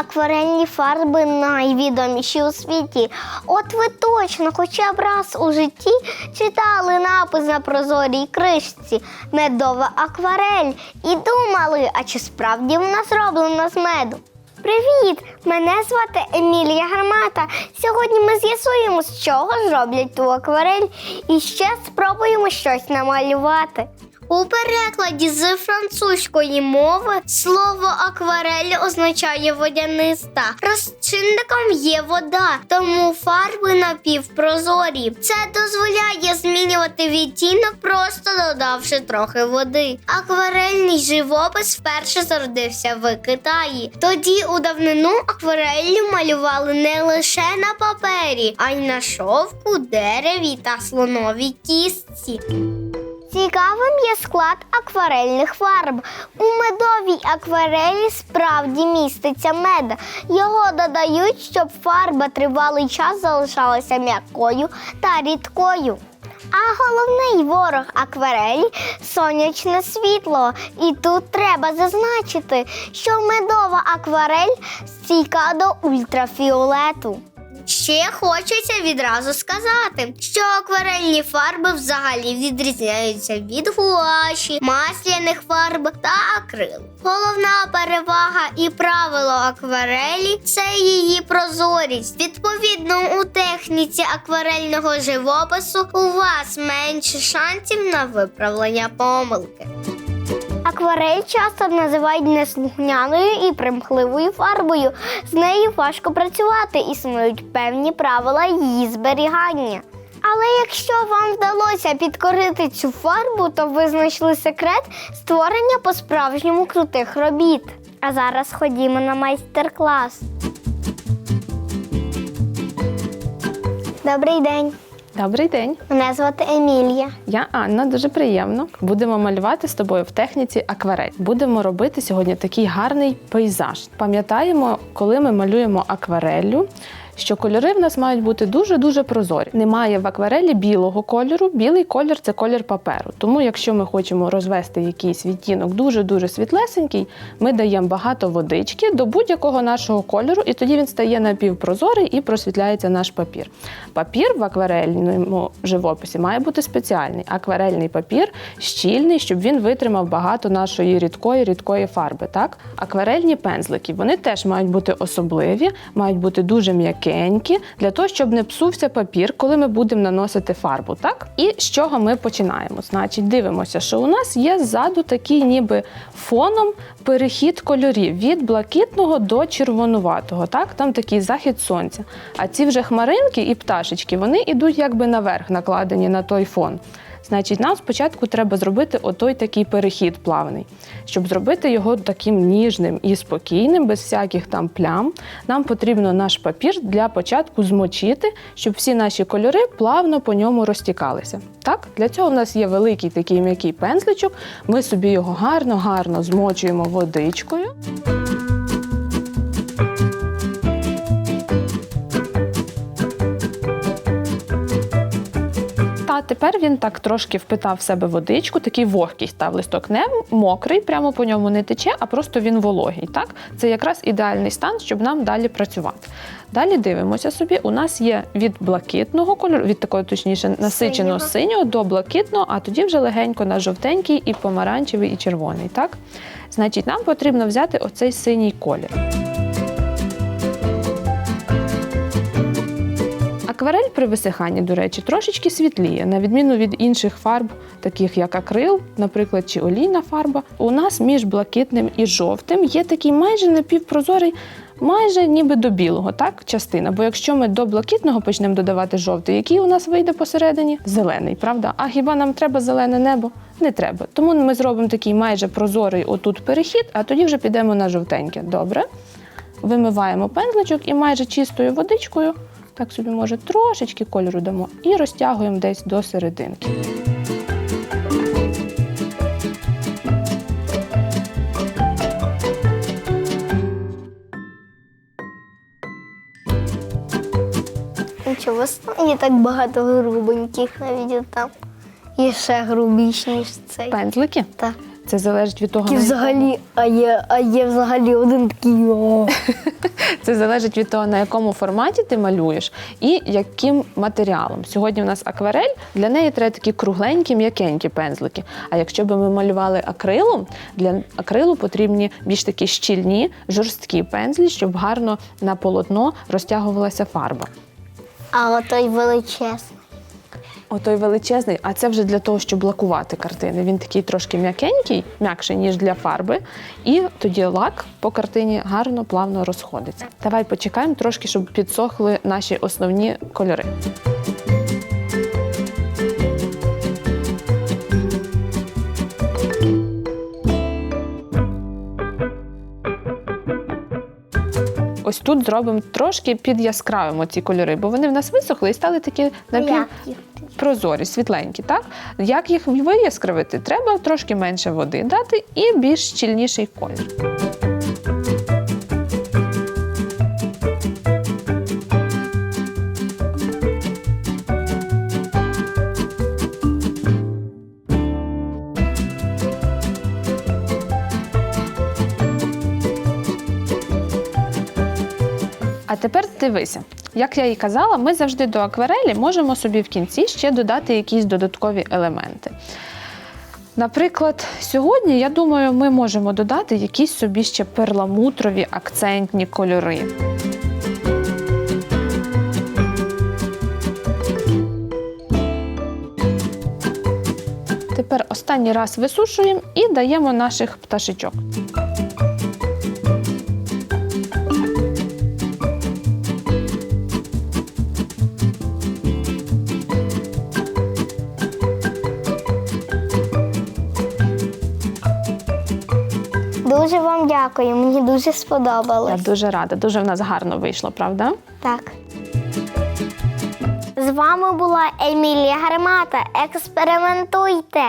Акварельні фарби найвідоміші у світі. От ви точно хоча б раз у житті читали напис на прозорій кришці медова акварель і думали, а чи справді вона зроблена з меду? Привіт! Мене звати Емілія Гармата. Сьогодні ми з'ясуємо, з чого ж роблять ту акварель, і ще спробуємо щось намалювати. У перекладі з французької мови слово акварель означає водяниста. Розчинником є вода, тому фарби напівпрозорі. Це дозволяє змінювати відтінок, просто додавши трохи води. Акварельний живопис вперше зародився в Китаї. Тоді у давнину аквареллю малювали не лише на папері, а й на шовку, дереві та слоновій кістці. Склад акварельних фарб. У медовій акварелі справді міститься мед. Його додають, щоб фарба тривалий час залишалася м'якою та рідкою. А головний ворог акварелі сонячне світло. І тут треба зазначити, що медова акварель стійка до ультрафіолету. Ще хочеться відразу сказати, що акварельні фарби взагалі відрізняються від гуаші, масляних фарб та акрилу. Головна перевага і правило акварелі це її прозорість. Відповідно, у техніці акварельного живопису у вас менше шансів на виправлення помилки. Акварель часто називають неслухняною і примхливою фарбою. З нею важко працювати, існують певні правила її зберігання. Але якщо вам вдалося підкорити цю фарбу, то ви знайшли секрет створення по-справжньому крутих робіт. А зараз ходімо на майстер-клас. Добрий день. Добрий день, Мене звати Емілія. я Анна. Дуже приємно. Будемо малювати з тобою в техніці акварель. Будемо робити сьогодні такий гарний пейзаж. Пам'ятаємо, коли ми малюємо аквареллю, що кольори в нас мають бути дуже дуже прозорі. Немає в акварелі білого кольору. Білий колір це колір паперу. Тому, якщо ми хочемо розвести якийсь відтінок дуже дуже світлесенький, ми даємо багато водички до будь-якого нашого кольору, і тоді він стає напівпрозорий і просвітляється наш папір. Папір в акварельному живописі має бути спеціальний. Акварельний папір щільний, щоб він витримав багато нашої рідкої рідкої фарби. Так, акварельні пензлики вони теж мають бути особливі, мають бути дуже м'якенькі, для того, щоб не псувся папір, коли ми будемо наносити фарбу. Так, і з чого ми починаємо? Значить, дивимося, що у нас є ззаду такий, ніби фоном перехід кольорів від блакитного до червонуватого. Так, там такий захід сонця. А ці вже хмаринки і пташечки вони йдуть якби наверх, накладені на той фон. Значить, нам спочатку треба зробити отой такий перехід плавний. Щоб зробити його таким ніжним і спокійним, без всяких там плям, нам потрібно наш папір для початку змочити, щоб всі наші кольори плавно по ньому розтікалися. Так, для цього в нас є великий такий м'який пензличок. Ми собі його гарно-гарно змочуємо водичкою. Та тепер він так трошки впитав в себе водичку, такий вогкий став листок, не мокрий, прямо по ньому не тече, а просто він вологий. Так, це якраз ідеальний стан, щоб нам далі працювати. Далі дивимося собі. У нас є від блакитного кольору, від такого точніше насиченого Синього. синього до блакитного, а тоді вже легенько на жовтенький і помаранчевий, і червоний. Так, значить, нам потрібно взяти оцей синій колір. Акварель при висиханні, до речі, трошечки світліє, на відміну від інших фарб, таких як акрил, наприклад, чи олійна фарба. У нас між блакитним і жовтим є такий майже напівпрозорий, майже ніби до білого, так, частина. Бо якщо ми до блакитного почнемо додавати жовтий, який у нас вийде посередині? Зелений, правда? А хіба нам треба зелене небо? Не треба. Тому ми зробимо такий майже прозорий отут перехід, а тоді вже підемо на жовтеньке. Добре. Вимиваємо пензличок і майже чистою водичкою так собі, може, трошечки кольору дамо і розтягуємо десь до серединки. Нічого, є так багато грубеньких навіть там. І ще грубіші, ніж цей. Пензлики. Так. Це залежить від того, І взагалі, а є, а є взагалі один такий. О. Це залежить від того, на якому форматі ти малюєш і яким матеріалом. Сьогодні у нас акварель, для неї треба такі кругленькі, м'якенькі пензлики. А якщо б ми малювали акрилом, для акрилу потрібні більш такі щільні, жорсткі пензлі, щоб гарно на полотно розтягувалася фарба. А отой величезний. Отой величезний, а це вже для того, щоб лакувати картини. Він такий трошки м'якенький, м'якший, ніж для фарби. І тоді лак по картині гарно, плавно розходиться. Давай почекаємо трошки, щоб підсохли наші основні кольори. Ось тут зробимо трошки підяскравимо ці кольори, бо вони в нас висохли і стали такі напів прозорі, світленькі. Так? Як їх вияскравити? Треба трошки менше води дати і більш щільніший колір. Дивися, як я і казала, ми завжди до акварелі можемо собі в кінці ще додати якісь додаткові елементи. Наприклад, сьогодні, я думаю, ми можемо додати якісь собі ще перламутрові акцентні кольори. Тепер останній раз висушуємо і даємо наших пташечок. Дуже вам дякую, мені дуже сподобалось. Я дуже рада, дуже в нас гарно вийшло, правда? Так. З вами була Емілія Гармата. Експериментуйте!